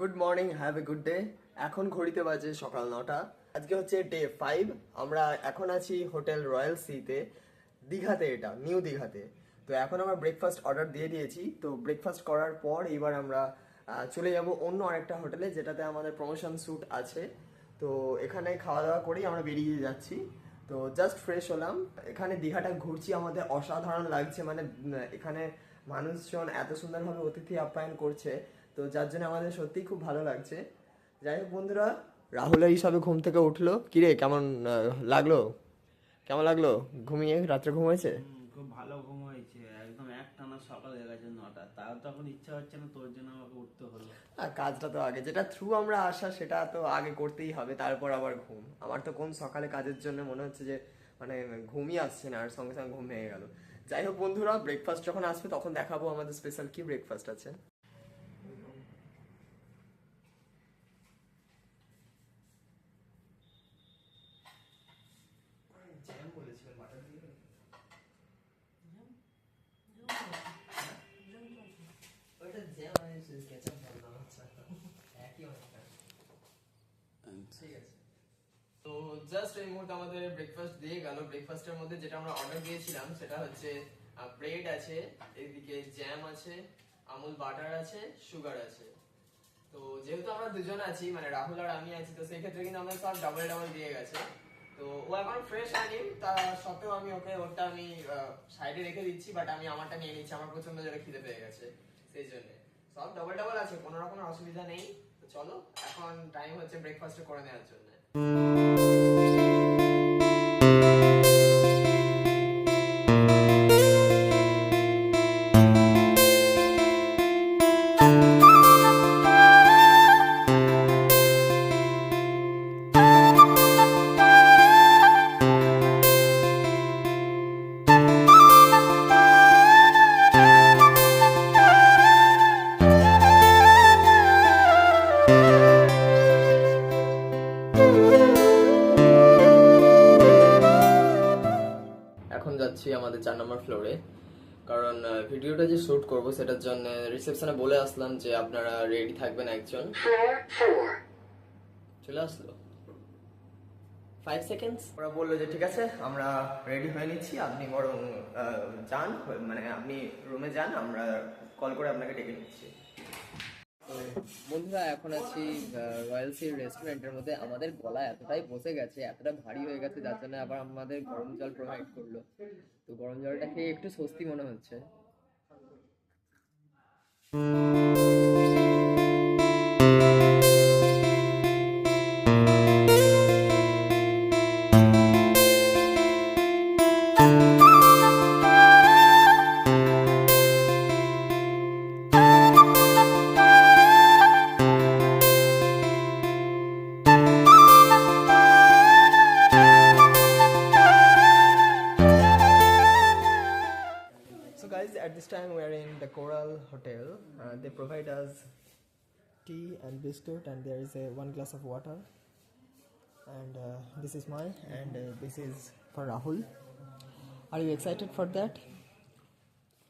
Good morning have a good day এখন ঘড়িতে বাজে সকাল নটা। আজকে হচ্ছে ডে ফাইভ আমরা এখন আছি হোটেল রয়্যাল সিতে। দীঘাতে এটা, নিউ দীঘাতে। তো এখন আমরা ব্রেকফাস্ট অর্ডার দিয়ে দিয়েছি। তো ব্রেকফাস্ট করার পর এবার আমরা চলে যাব অন্য আরেকটা হোটেলে, যেটাতে আমাদের প্রমোশন স্যুট আছে। তো এখানে খাওয়া দাওয়া করেই আমরা বেরিয়ে যাচ্ছি। তো জাস্ট ফ্রেশ হলাম। এখানে দীঘাটা ঘুরছি, আমাদের অসাধারণ লাগছে। মানে এখানে মানুষজন এত সুন্দরভাবে অতিথি আপ্যায়ন করছে। তো যার জন্য আমাদের সত্যিই খুব ভালো লাগছে। যাই হোক বন্ধুরা রাহুল এই সবে ঘুম থেকে উঠল। কিরে কেমন লাগল? কেমন লাগল? ঘুমিয়ে রাত্রে ঘুম হয়েছে? খুব ভালো ঘুম হয়েছে। একদম এক টানা সকাল হয়ে গেছে নটা। তাও তখন ইচ্ছা হচ্ছে না তোর জন্য আমাকে উঠতে হলো। আর কাজটা তো আগে। যেটা থ্রু আমরা আসা সেটা তো আগে করতেই হবে তারপর আবার ঘুম। আমার তো কোন সকালে কাজের জন্য মনে হচ্ছে যে মানে ঘুমই আসছে না আর সঙ্গে সঙ্গে ঘুম ভেঙে গেল। যাই হোক বন্ধুরা ব্রেকফাস্ট যখন আসবে তখন দেখাবো আমাদের স্পেশাল কি ব্রেকফাস্ট আছে ওটা জ্যাম আছে কেচাপ বললাম আচ্ছা একই অনেকটা ঠিক আছে তো জাস্ট এই মুহূর্তে আমাদের ব্রেকফাস্ট দিয়ে গেল। ব্রেকফাস্টের মধ্যে যেটা আমরা অর্ডার দিয়েছিলাম, সেটা হচ্ছে ব্রেড আছে, এদিকে জ্যাম আছে, আমুল বাটার আছে সুগার আছে। তো যেহেতু আমরা দুজন আছি মানে রাহুল আর আমি আছি, তো সেই ক্ষেত্রে কিন্তু আমাদের সব ডাবল ডাবল দিয়ে গেছে। তো ও এখন ফ্রেশ হয়নি তা সত্ত্বেও আমি ওকে ওটা আমি সাইডে রেখে দিচ্ছি বাট আমি আমারটা নিয়ে নিচ্ছি, আমার প্রচণ্ড যেটা খিদে পেয়ে গেছে সেই জন্য। সব ডাবল ডাবল আছে, কোনো রকম অসুবিধা নেই। তো চলো, এখন টাইম হচ্ছে ব্রেকফাস্ট করে নেওয়ার জন্য। করব সেটার জন্য। রিসেপশনে বলে আসলাম যে আপনারা রেডি থাকবেন একজন। চলে আসলো। ফাইভ সেকেন্ডস ওরা বলল যে ঠিক আছে আমরা রেডি হয়ে নিচ্ছি। আপনি বরং যান মানে আপনি রুমে যান আমরা কল করে আপনাকে ডেকে নিচ্ছি। বন্ধুরা এখন আছি রয়্যাল সি রেস্টুরেন্টের মধ্যে। আমাদের গলা এতটাই বসে গেছে এতটা ভারী হয়ে গেছে যার জন্য আবার আমাদের গরম জল প্রোভাইড করল। তো গরম জলটা খেয়ে একটু স্বস্তি মনে হচ্ছে। Música Coral Hotel. Uh, they provide us tea and biscuit, and there is a one glass of water. And uh, this is mine, and uh, this is for Rahul. Are you excited for that?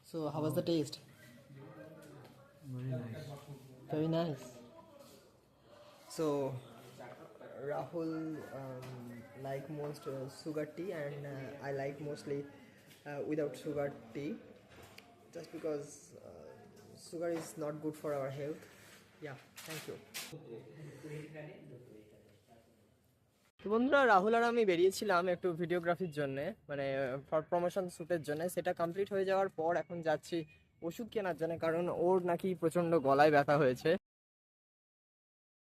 So how was the taste? Very nice. Very nice. So Rahul um, like most uh, sugar tea, and uh, I like mostly uh, without sugar tea, just because uh, sugar is not good for our health. Yeah, thank you. বন্ধুরা রাহুল আর আমি বেরিয়েছিলাম একটু ভিডিওগ্রাফির জন্য মানে for promotion শ্যুটের জন্য সেটা complete হয়ে যাওয়ার পর এখন যাচ্ছি ওষুধ কেনার জন্য কারণ ওর নাকি প্রচণ্ড গলায় ব্যথা হয়েছে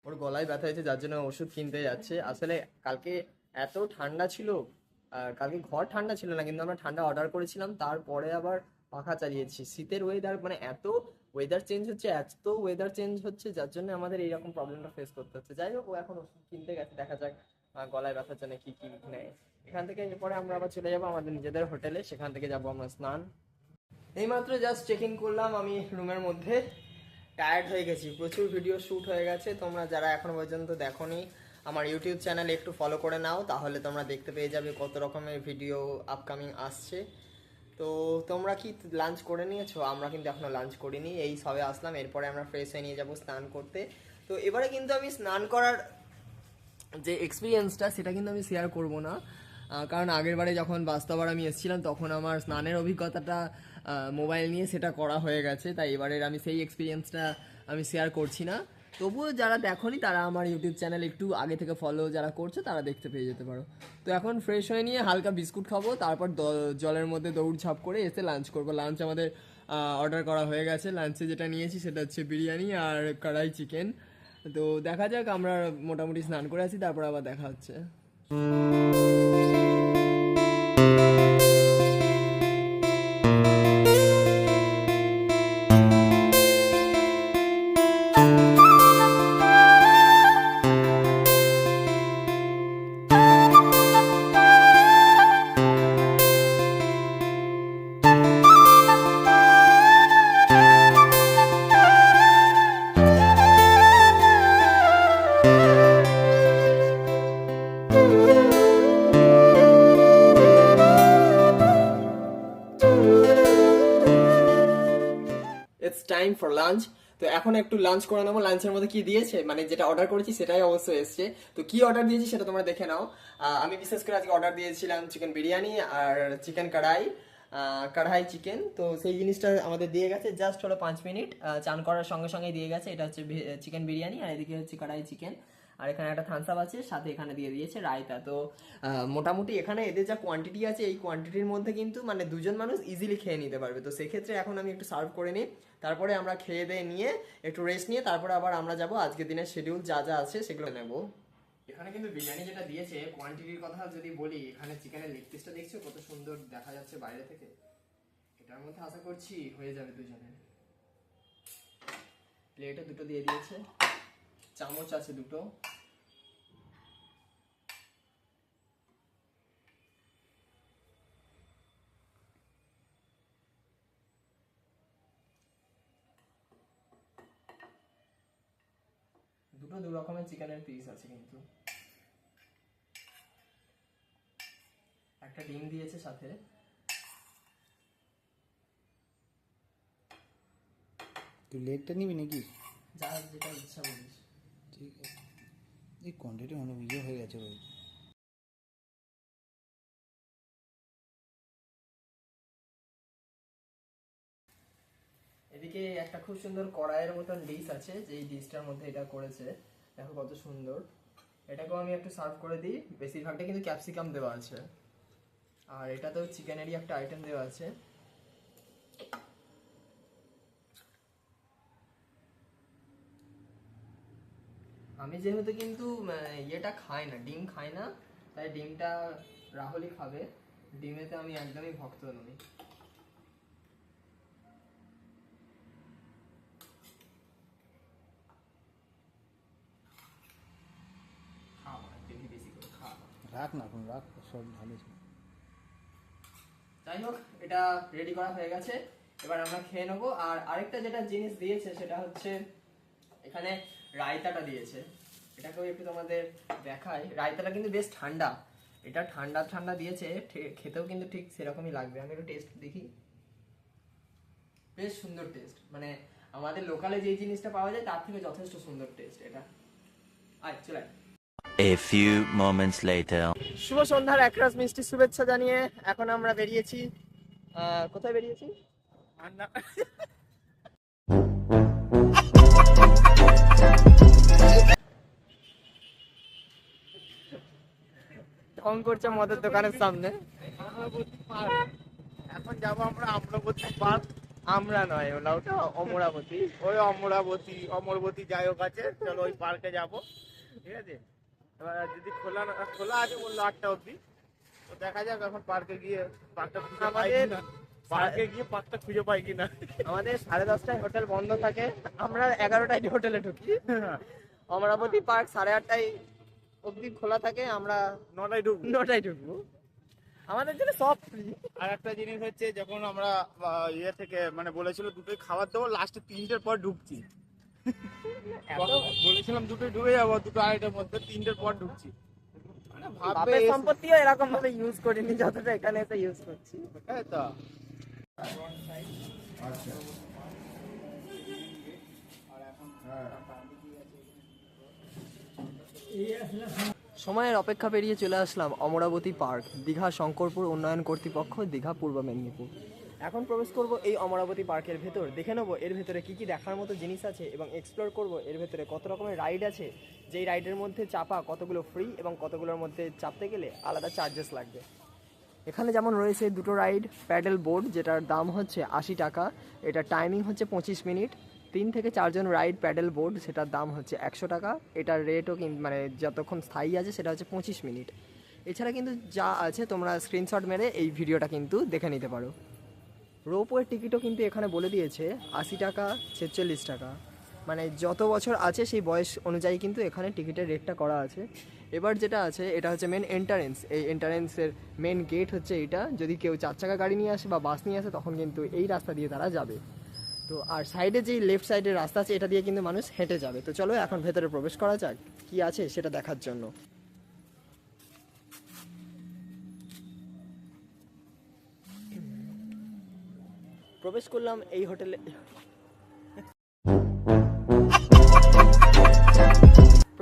ওর গলায় ব্যথা হয়েছে যার জন্য ওষুধ কিনতে যাচ্ছে আসলে কালকে এত ঠান্ডা ছিল আর কালকে ঘর ঠান্ডা ছিল না কিন্তু আমরা ঠান্ডা অর্ডার করেছিলাম তারপরে আবার পাখা চালিয়েছি। শীতের ওয়েদার মানে এত ওয়েদার চেঞ্জ হচ্ছে, এত ওয়েদার চেঞ্জ হচ্ছে, যার জন্য আমাদের এইরকম প্রবলেমটা ফেস করতে হচ্ছে। যাই হোক, ও এখন ওষুধ কিনতে গেছে, দেখা যাক গলায় ব্যথার জন্য কি কি নেয়। এখান থেকে এরপরে আমরা আবার চলে যাব আমাদের নিজেদের হোটেলে, সেখান থেকে যাব আমরা স্নান। এইমাত্র জাস্ট চেক ইন করলাম আমি রুমের মধ্যে। টায়ার্ড হয়ে গেছি, প্রচুর ভিডিও শ্যুট হয়ে গেছে। তোমরা যারা এখনও পর্যন্ত দেখোনি, আমার ইউটিউব চ্যানেল একটু ফলো করে নাও, তাহলে তোমরা দেখতে পেয়ে যাবে কত রকমের ভিডিও আপকামিং আসছে। তো তোমরা কি লাঞ্চ করে নিয়েছো? আমরা কিন্তু এখনও লাঞ্চ করিনি। এই সবে আসলাম, এরপরে আমরা ফ্রেশ হয়ে নিয়ে যাব স্নান করতে। তো এবারে কিন্তু আমি স্নান করার যে এক্সপিরিয়েন্সটা সেটা কিন্তু আমি শেয়ার করব না। কারণ আগের বারে যখন বাস্তবার আমি এসেছিলাম, তখন আমার স্নানের অভিজ্ঞতাটা মোবাইল নিয়ে সেটা করা হয়ে গেছে। তাই এবারের আমি সেই এক্সপিরিয়েন্সটা আমি শেয়ার করছি না। তবুও যারা দেখোনি, তারা আমার ইউটিউব চ্যানেল একটু আগে থেকে ফলো যারা করছে, তারা দেখতে পেয়ে যেতে পারো। তো এখন ফ্রেশ হয়ে নিয়ে হালকা বিস্কুট খাব, তারপর জলের মধ্যে দৌড় দৌড়ঝাঁপ করে এসে লাঞ্চ করব। লাঞ্চ আমাদের অর্ডার করা হয়ে গেছে। লাঞ্চে যেটা নিয়েছি, সেটা হচ্ছে বিরিয়ানি আর কড়াই চিকেন তো দেখা যাক, আমরা মোটামুটি স্নান করে আছি তারপর আবার দেখা হচ্ছে। ফর লাঞ্চ তো এখন একটু লাঞ্চ করে নেব। লাঞ্চের মধ্যে কি দিয়েছে? মানে যেটা অর্ডার করেছি সেটাই অবশ্যই এসছে। তো কি অর্ডার দিয়েছি সেটা তোমরা দেখে নাও। আমি বিশেষ করে আজকে অর্ডার দিয়েছিলাম চিকেন বিরিয়ানি আর চিকেন কড়াই কড়াই চিকেন তো সেই জিনিসটা আমাদের দিয়ে গেছে। জাস্ট হলো পাঁচ মিনিট। চান করার সঙ্গে সঙ্গে দিয়ে গেছে। এটা হচ্ছে চিকেন বিরিয়ানি আর এদিকে হচ্ছে কড়াই চিকেন আর এখানে একটা থামস আপ আছে, সাথে এখানে দিয়ে দিয়েছে রায়তা। তো মোটামুটি এখানে এদের যা কোয়ান্টিটি আছে, এই কোয়ান্টিটির মধ্যে কিন্তু মানে দুজন মানুষ ইজিলি খেয়ে নিতে পারবে। তো সেক্ষেত্রে এখন আমি একটু সার্ভ করে নিই। তারপরে আমরা খেয়ে দিয়ে নিয়ে একটু রেস্ট নিয়ে তারপরে আবার আমরা যাব আজকের দিনের শিডিউল যা যা আছে সেগুলো নেব। এখানে কিন্তু বিরিয়ানি যেটা দিয়েছে কোয়ান্টিটির কথা যদি বলি, এখানে চিকেনের লেগ পিসটা দেখছ? কত সুন্দর দেখা যাচ্ছে বাইরে থেকে। এটার মধ্যে আশা করছি হয়ে যাবে দুজনের প্লেটে দুটো দিয়ে দিয়েছে। চামচ আছে দুটো। দুটো দু রকমের চিকেনের পিস আছে কিন্তু। একটা ডিম দিয়েছে সাথে। তুই লেগটা নিবি নাকি? যার যেটা ইচ্ছা বলিস। ঠিক আছে। এই কোয়ান্টিটি অনেক ইয়ে হয়ে গেছে ভাই। এদিকে একটা খুব সুন্দর কড়াইয়ের মতন ডিশ আছে, যেই ডিশটার মধ্যে এটা করেছে। দেখো কত সুন্দর। এটাকেও আমি একটু সার্ভ করে দিই। বেশিরভাগটা কিন্তু ক্যাপসিকাম দেওয়া আছে। আর এটাতেও চিকেনেরই একটা আইটেম দেওয়া আছে। আমি যেহেতু কিন্তু ইয়েটা খাই না ডিম খাই না তাই ডিমটা রাহুলই খাবে। ডিমেতে আমি একদমই ভক্ত নই। রাখ না এখন রাখ সব ভালো ছিল। যাই হোক এটা রেডি করা হয়ে গেছে। এবার আমরা খেয়ে নেব। আর আরেকটা যেটা জিনিস দিয়েছে সেটা হচ্ছে এখানে রায়তাটা দিয়েছে। এটাকেও একটু তোমাদের দেখাই। রায়তাটা কিন্তু বেশ ঠান্ডা। এটা ঠান্ডা ঠান্ডা দিয়েছে ঠি- খেতেও কিন্তু ঠিক সেরকমই লাগবে। আমি একটু টেস্ট দেখি। বেশ সুন্দর টেস্ট মানে আমাদের লোকালে যে জিনিসটা পাওয়া যায় তার থেকে যথেষ্ট সুন্দর টেস্ট এটা। আয় চলে। A few moments later. শুভ সন্ধ্যার একরাশ মিষ্টি শুভেচ্ছা জানিয়ে এখন আমরা বেরিয়েছি। আহ, কোথায় বেরিয়েছি? ঢং করছে মদের দোকানের সামনে। এখন যাব আমরা আম্রবতী পার্ক। আমরা নয় ওলা ওটা অমরাবতী। ওই অমরাবতী অমরবতী যাই হোক আছে চলো ওই পার্কে যাব। ঠিক আছে? এবার যদি খোলা খোলা আছে বলল আটটা অবধি। তো দেখা যাক এখন পার্কে গিয়ে পার্কটা খুঁজে পাই আমাদের পার্কে গিয়ে পার্কটা খুঁজে পাই কিনা। আমাদের সাড়ে দশটায় হোটেল বন্ধ থাকে। আমরা এগারোটায় হোটেলে ঢুকি। অমরাবতী পার্ক সাড়ে আটটায় অবধি খোলা থাকে আমরা নটায় ঢুকবো। নটায় ঢুকবো। আমাদের জন্য সব ফ্রি আর একটা জিনিস হচ্ছে যখন আমরা ইয়ে থেকে মানে বলেছিল দুটোই খাবার দেবো লাস্টে তিনটের পর ঢুকছি। বলেছিলাম দুটোই ঢুকে যাব দুটো আড়াইটার মধ্যে তিনটের পর ঢুকছি। মানে বাপের সম্পত্তিও এরকম ভাবে ইউজ করিনি যতটা এখানে এসে ইউজ করছি। তাই তো। সময়ের অপেক্ষা পেরিয়ে চলে আসলাম অমরাবতী পার্ক, দীঘা শঙ্করপুর উন্নয়ন কর্তৃপক্ষ, দীঘা পূর্ব মেদিনীপুর। এখন প্রবেশ করব এই অমরাবতী পার্কের ভেতর। দেখে নেব এর ভেতরে কি কি দেখার মতো জিনিস আছে এবং এক্সপ্লোর করব এর ভেতরে কত রকমের রাইড আছে। যেই রাইডের মধ্যে চাপা কতগুলো ফ্রি এবং কতগুলোর মধ্যে চাপতে গেলে আলাদা চার্জেস লাগবে। এখানে যেমন রয়েছে দুটো রাইড প্যাডেল বোর্ড যেটার দাম হচ্ছে আশি টাকা। এটা টাইমিং হচ্ছে পঁচিশ মিনিট। তিন থেকে চারজন রাইড প্যাডেল বোর্ড সেটার দাম হচ্ছে একশো টাকা। এটার রেটও মানে যতক্ষণ স্থায়ী আছে, সেটা হচ্ছে পঁচিশ মিনিট। এছাড়া কিন্তু যা আছে, তোমরা স্ক্রিনশট মেরে এই ভিডিওটা কিন্তু দেখে নিতে পারো। রোপওয়ের টিকিটও কিন্তু এখানে বলে দিয়েছে, আশি টাকা, ছেচল্লিশ টাকা। মানে যত বছর আছে, সেই বয়স অনুযায়ী কিন্তু এখানে টিকিটের রেটটা করা আছে। এবার যেটা আছে, এটা হচ্ছে মেন এন্টারেন্স এই এন্টারেন্সের মেন গেট হচ্ছে এটা। যদি কেউ চার চাকা গাড়ি নিয়ে আসে বা বাস নিয়ে আসে, তখন কিন্তু এই রাস্তা দিয়ে তারা যাবে। তো আর সাইডে যেই লেফট সাইডের রাস্তা আছে, এটা দিয়ে কিন্তু মানুষ হেঁটে যাবে। তো চলো, এখন ভেতরে প্রবেশ করা যাক, কি আছে সেটা দেখার জন্য। প্রবেশ করলাম এই হোটেলে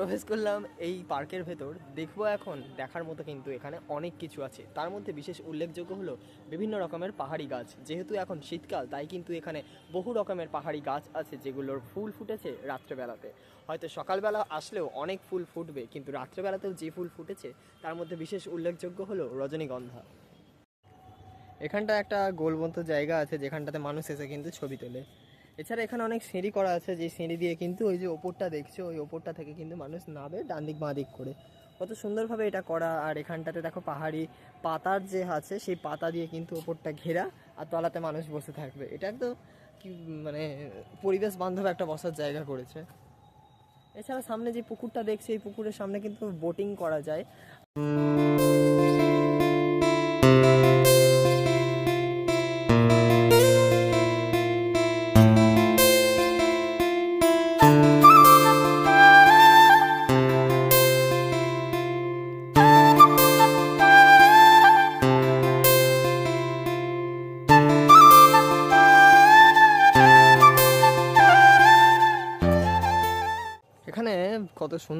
প্রবেশ করলাম এই পার্কের ভেতর। দেখব এখন, দেখার মতো কিন্তু এখানে অনেক কিছু আছে। তার মধ্যে বিশেষ উল্লেখযোগ্য হলো বিভিন্ন রকমের পাহাড়ি গাছ। যেহেতু এখন শীতকাল, তাই কিন্তু এখানে বহু রকমের পাহাড়ি গাছ আছে যেগুলোর ফুল ফুটেছে রাত্রেবেলাতে। হয়তো সকালবেলা আসলেও অনেক ফুল ফুটবে, কিন্তু রাত্রেবেলাতেও যে ফুল ফুটেছে, তার মধ্যে বিশেষ উল্লেখযোগ্য হলো রজনীগন্ধা। এখানটা একটা গোলবন্ত জায়গা আছে, যেখানটাতে মানুষ এসে কিন্তু ছবি তোলে। এছাড়া এখানে অনেক সিঁড়ি করা আছে যে সিঁড়ি দিয়ে কিন্তু ওই যে ওপরটা দেখছ, ওই ওপরটা থেকে কিন্তু মানুষ নামে ডান দিক বাঁ দিক করে। কত সুন্দরভাবে এটা করা, আর এখানটাতে দেখো পাহাড়ি পাতার যে আছে, সেই পাতা দিয়ে কিন্তু ওপরটা ঘেরা, আর তলাতে মানুষ বসে থাকবে। এটা তো কি মানে পরিবেশ বান্ধব একটা বসার জায়গা করেছে। এছাড়া সামনে যে পুকুরটা দেখছি, এই পুকুরের সামনে কিন্তু বোটিং করা যায়।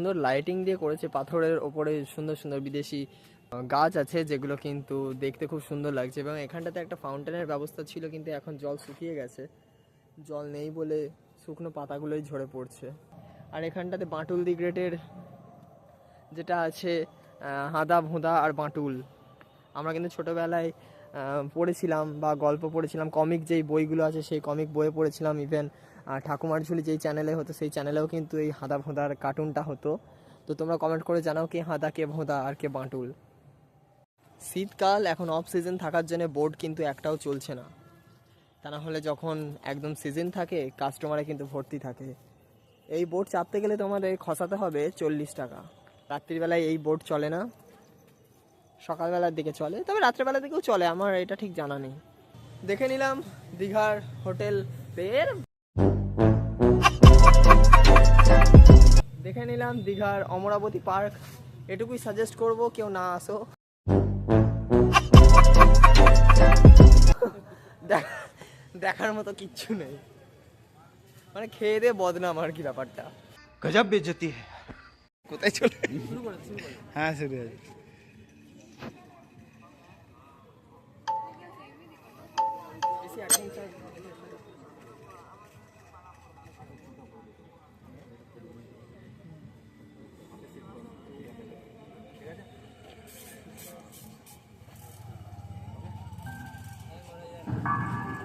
সুন্দর লাইটিং দিয়ে করেছে পাথরের ওপরে সুন্দর সুন্দর বিদেশি গাছ আছে যেগুলো কিন্তু দেখতে খুব সুন্দর লাগছে এবং এখানটাতে একটা ফাউন্টেনের ব্যবস্থা ছিল কিন্তু এখন জল শুকিয়ে গেছে। জল নেই বলে শুকনো পাতাগুলোই ঝরে পড়ছে। আর এখানটাতে বাঁটুল দি গ্রেটের যেটা আছে হাঁদা ভোঁদা আর বাঁটুল। আমরা কিন্তু ছোটোবেলায় পড়েছিলাম বা গল্প পড়েছিলাম। কমিক যেই বইগুলো আছে সেই কমিক বইয়ে পড়েছিলাম ইভেন ঠাকুমার ঝুলি যেই চ্যানেলে হতো, সেই চ্যানেলেও কিন্তু এই হাঁদা ভোঁদার কার্টুনটা হতো। তো তোমরা কমেন্ট করে জানাও কে হাঁদা, কে ভোঁদা আর কে বাঁটুল। শীতকাল, এখন অফ সিজন থাকার জন্য বোর্ড কিন্তু একটাও চলছে না। তা না হলে যখন একদম সিজন থাকে কাস্টমারে কিন্তু ভর্তি থাকে। এই বোর্ড চাপতে গেলে তোমাদের খসাতে হবে চল্লিশ টাকা। রাত্রিবেলায় এই বোর্ড চলে না। সকালবেলার দিকে চলে, তবে রাত্রেবেলার দিকেও চলে, আমার এটা ঠিক জানা নেই। দেখে নিলাম দীঘার হোটেল পের দেখে নিলাম দীঘার অমরাবতী পার্ক। এটুকুই সাজেস্ট করব কেউ না আসো। দেখার মতো কিচ্ছু নেই। মানে খেয়ে দিয়ে বদনাম আর কি ব্যাপারটা। গজব বেজতি। কোথায় চলে হ্যাঁ শুরু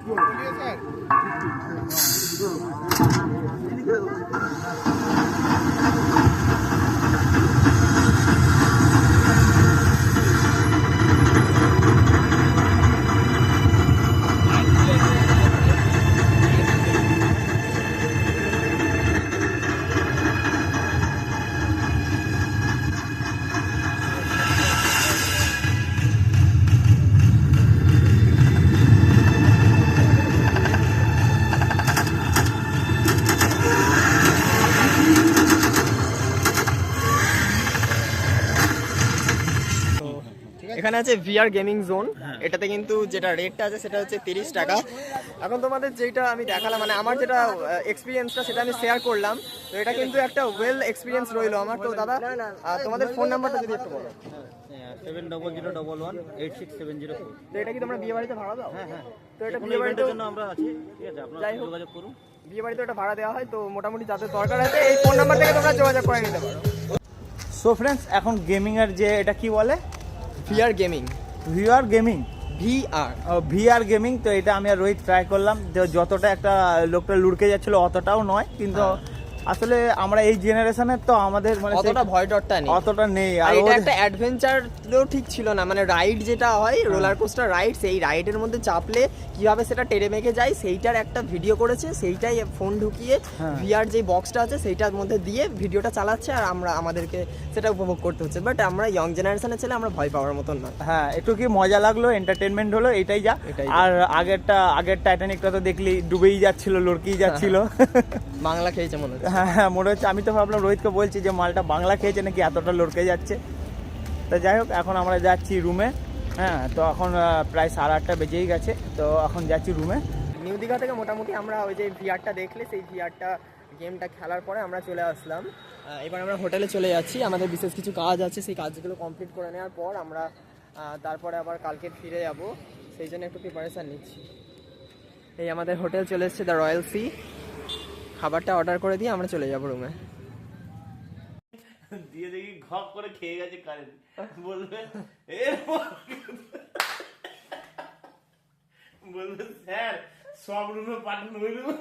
用韭菜。আছে ভিআর গেমিং জোন এটাতে কিন্তু যেটা রেটটা আছে সেটা হচ্ছে তিরিশ টাকা। এখন তোমাদের যেটা আমি দেখালাম মানে আমার যেটা এক্সপিরিয়েন্সটা সেটা আমি শেয়ার করলাম। তো এটা কিন্তু একটা ওয়েল এক্সপিরিয়েন্স রইল আমার। তো দাদা আহ, তোমাদের ফোন নাম্বারটা যদি একটু বলো। Seven double zero double one eight six seven zero তো এটা কি তোমরা বিয়ে বাড়িতে ভাড়া দাও? হ্যাঁ হ্যাঁ। তো এটা বিয়ে বাড়িতে জন্য আমরা আছি ঠিক আছে আপনারা যাই হোক। যোগাযোগ করুন। বিয়ে বাড়িতে ওটা ভাড়া দেওয়া হয় তো মোটামুটি যাদের দরকার আছে এই ফোন নাম্বার থেকে তোমরা যোগাযোগ করে নিতে পারো। সো ফ্রেন্ডস এখন গেমিং এর যে এটা কি বলে? VR gaming VR gaming VR VR gaming তো এটা আমি আর রোহিত ট্রাই করলাম। যতটা একটা লোকটা লুড়কে যাচ্ছিল অতটাও নয় কিন্তু আসলে আমরা এই জেনারেশনের তো আমাদের মানে অতটা ভয় ডরটা নেই। অতটা নেই। আর এটা একটা অ্যাডভেঞ্চার ঠিক ছিল না। মানে রাইড যেটা হয় রোলার কোস্টার রাইড সেই রাইডের মধ্যে চাপলে কীভাবে সেটা টেরে মেখে যায় সেইটার একটা ভিডিও করেছে। সেইটাই ফোন ঢুকিয়ে হ্যাঁ। ভিআর যে বক্সটা আছে সেইটার মধ্যে দিয়ে ভিডিওটা চালাচ্ছে আর আমরা আমাদেরকে সেটা উপভোগ করতে হচ্ছে। বাট আমরা ইয়ং জেনারেশনের ছেলে আমরা ভয় পাওয়ার মতন না। হ্যাঁ একটু কি মজা লাগল? এন্টারটেনমেন্ট হলো? এটাই যা। এটাই যা। আর আগেরটা আগের টাইটানিকটা তো দেখলি ডুবেই যাচ্ছিল লড়কেই যাচ্ছিল। বাংলা খেয়েছে মনে হচ্ছে। হ্যাঁ হ্যাঁ মনে হচ্ছে আমি তো ভাবলাম রোহিতকে বলছি যে মালটা বাংলা খেয়েছে নাকি এতটা লড়কে যাচ্ছে। তো যাই হোক, এখন আমরা যাচ্ছি রুমে। হ্যাঁ তো এখন প্রায় সাড়ে আটটা বেজেই গেছে। তো এখন যাচ্ছি রুমে। নিউ দীঘা থেকে মোটামুটি আমরা ওই যে ভিআরটা দেখলে, সেই ভিআরটা গেমটা খেলার পরে আমরা চলে আসলাম। এবার আমরা হোটেলে চলে যাচ্ছি। আমাদের বিশেষ কিছু কাজ আছে, সেই কাজগুলো কমপ্লিট করে নেওয়ার পর আমরা তারপরে আবার কালকে ফিরে যাব। সেই জন্য একটু প্রিপারেশান নিচ্ছি। এই আমাদের হোটেল চলে এসেছে দ্য রয়্যাল সি খাবারটা অর্ডার করে দিয়ে আমরা চলে যাব রুমে দিয়ে দেখি ঘপ করে খেয়ে গেছে কারেন্ট বলবে বলবে স্যার সব রুমে পাঠানো ওই রুমে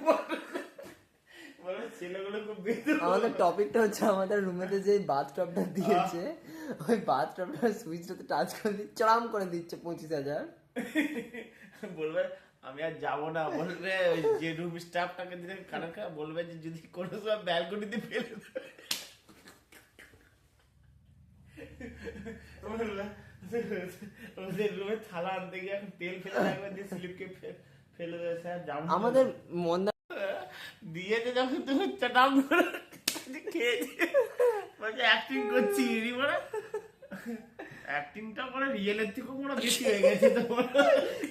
আমাদের টপিকটা হচ্ছে আমাদের রুমেতে যে বাথটবটা দিয়েছে ওই বাথটবটার সুইচটাতে টাচ করে দিয়ে চড়াম করে দিচ্ছে পঁচিশ হাজার। বলবে আমি আর যাব না বলবে ওই যে রুম স্টাফটাকে দিলে খারাপ বলবে যে যদি কোনো সময় ব্যালকনিতে ফেলে রুমে থালা আনতে গিয়ে তেল ফেলে রাখবে দিয়ে স্লিপকে ফেলে স্যার আমাদের মন দিয়েছে যখন তুমি চটাম করে খেয়েছে। বলছে অ্যাক্টিং করছি অ্যাক্টিংটা করে রিয়েলের থেকেও বড় বেশি হয়ে গেছে তোমার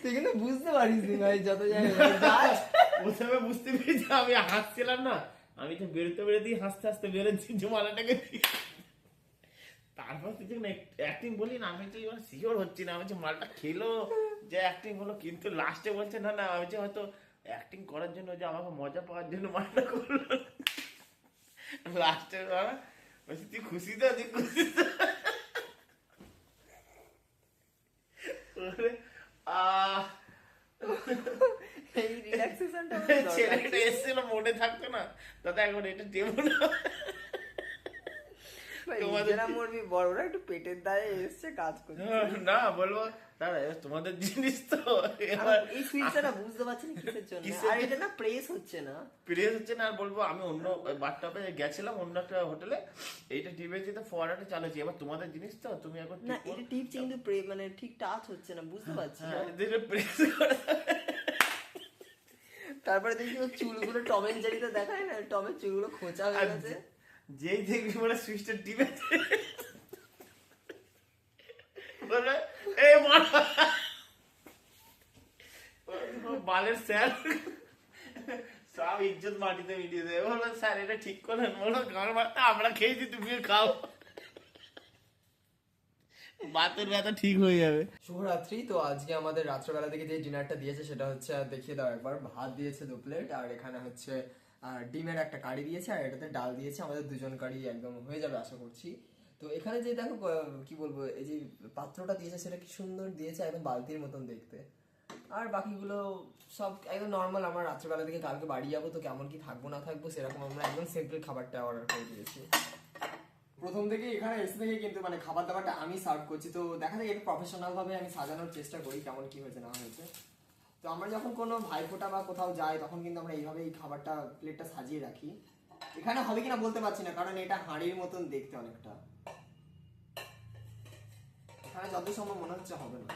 তুই কিন্তু বুঝতে পারিস নি ভাই যত জায়গায় প্রথমে বুঝতে পেরেছি আমি হাসছিলাম না। আমি তো বেরোতে বেরোতেই হাসতে হাসতে বেরোচ্ছি জমালাটাকে তারপর তুই যখন অ্যাক্টিং বলি না আমি তো এবার শিওর হচ্ছি না। আমি যে মালটা খেলো যে অ্যাক্টিং হলো। কিন্তু লাস্টে বলছে না না আমি যে হয়তো অ্যাক্টিং করার জন্য যে আমাকে মজা পাওয়ার জন্য মালটা করল। লাস্টে বলছি তুই খুশি তো? তুই খুশি তো বলে, আহ এই রিল্যাক্সেশনটা ছেলেটা এসেছিল মনে থাকতো না দাদা এখন এটা না তোমাদের- মরবি বড়রা একটু পেটের দায়ে এসছে কাজ করছে। না বলব দাদা তোমাদের জিনিস তো এই সুইচটা বুঝতে পারছি না কিসের জন্য। আর এটা না প্রেস হচ্ছে না। প্রেস হচ্ছে না আর বলব আমি অন্য গেছিলাম অন্য একটা হোটেলে এইটা টিপেছি তো ফোয়ারাটা চালাচ্ছি। এবার তোমাদের জিনিস তো তুমি এখন না এটা টিপছে কিন্তু মানে ঠিক টাচ হচ্ছে না বুঝতে পারছি। হ্যাঁ, না প্রেস তারপরে দেখি চুলগুলো টমেন জারিতে দেখায় না টমের চুলগুলো খোঁচা হয়ে গেছে। যেই দেখবি মানে সুইচটা বলে এই বালের স্যার সব ইজ্জত মাটিতে মিটিয়ে বলল স্যার, এটা ঠিক বলো গান মারতে আমরা খেয়েছি খাও। বাতের ব্যথা ঠিক হয়ে যাবে। শুভরাত্রি। তো আজকে আমাদের রাত্রবেলা থেকে যে ডিনারটা দিয়েছে, সেটা হচ্ছে দেখিয়ে দাও একবার, ভাত দিয়েছে দু প্লেট, আর এখানে হচ্ছে আহ, ডিমের একটা কারি দিয়েছে আর এটাতে ডাল দিয়েছে। আমাদের দুজন কারি একদম হয়ে যাবে আশা করছি। তো এখানে যে দেখো কি বলব এই যে পাত্রটা দিয়েছে সেটা কি সুন্দর দিয়েছে একদম বালতির মতন দেখতে। আর বাকিগুলো সব একদম নর্মাল আমরা রাত্রেবেলা থেকে কালকে বাড়ি যাব তো কেমন কি থাকব না থাকব সেরকম আমরা একদম সিম্পল খাবারটা অর্ডার করে দিয়েছি। প্রথম থেকে এখানে এসে থেকে কিন্তু মানে খাবার দাবারটা আমি সার্ভ করছি। তো দেখা যায় এটা প্রফেশনাল ভাবে আমি সাজানোর চেষ্টা করি কেমন কি হয়েছে না হয়েছে। তো আমরা যখন কোনো ভাইফোঁটা বা কোথাও যাই, তখন কিন্তু আমরা এইভাবে এই খাবারটা প্লেটটা সাজিয়ে রাখি। এখানে হবে কিনা বলতে পারছি না, কারণ এটা হাঁড়ির মতন দেখতে অনেকটা। এখানে যত সম্ভব মনে হচ্ছে হবে না।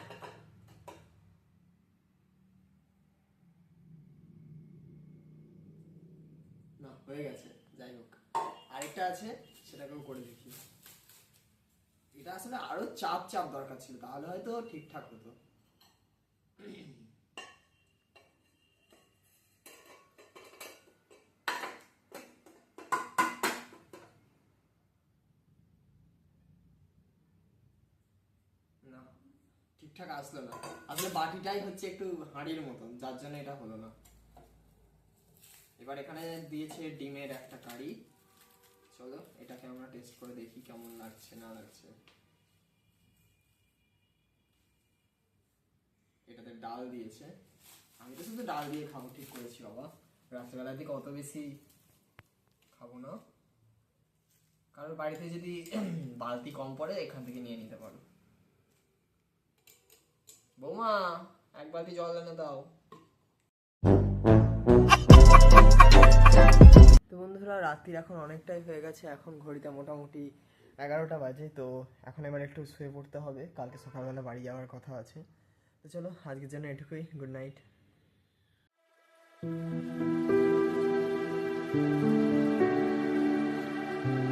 না, হয়ে গেছে, যাই হোক। আরেকটা আছে, সেটাকেও করে দেখি। এটা আসলে আরও চাপ চাপ দরকার ছিল, তাহলে হয়তো ঠিকঠাক হতো না ঠিকঠাক আসলো না। আসলে বাটিটাই হচ্ছে একটু হাঁড়ির মতন, যার জন্য এটা হলো না। এবার এখানে দিয়েছে ডিমের একটা কারি। চলো, এটাকে আমরা টেস্ট করে দেখি কেমন লাগছে, না লাগছে। এটাতে ডাল দিয়েছে। আমি তো শুধু ডাল দিয়ে খাব, ঠিক করেছি বাবা। রাত্রেবেলার দিকে অত বেশি খাব না। কারণ বাড়িতে যদি বালতি কম পড়ে, এখান থেকে নিয়ে নিতে পারো। বৌমা, এক বালতি জল এনে দাও। তো বন্ধুরা, রাত্রির এখন অনেকটাই হয়ে গেছে। এখন ঘড়িতে মোটামুটি এগারোটা বাজে, তো এখন এবার একটু শুয়ে পড়তে হবে। কালকে সকালবেলা বাড়ি যাওয়ার কথা আছে। তো চলো, আজকের জন্য এটুকুই। Good night thank you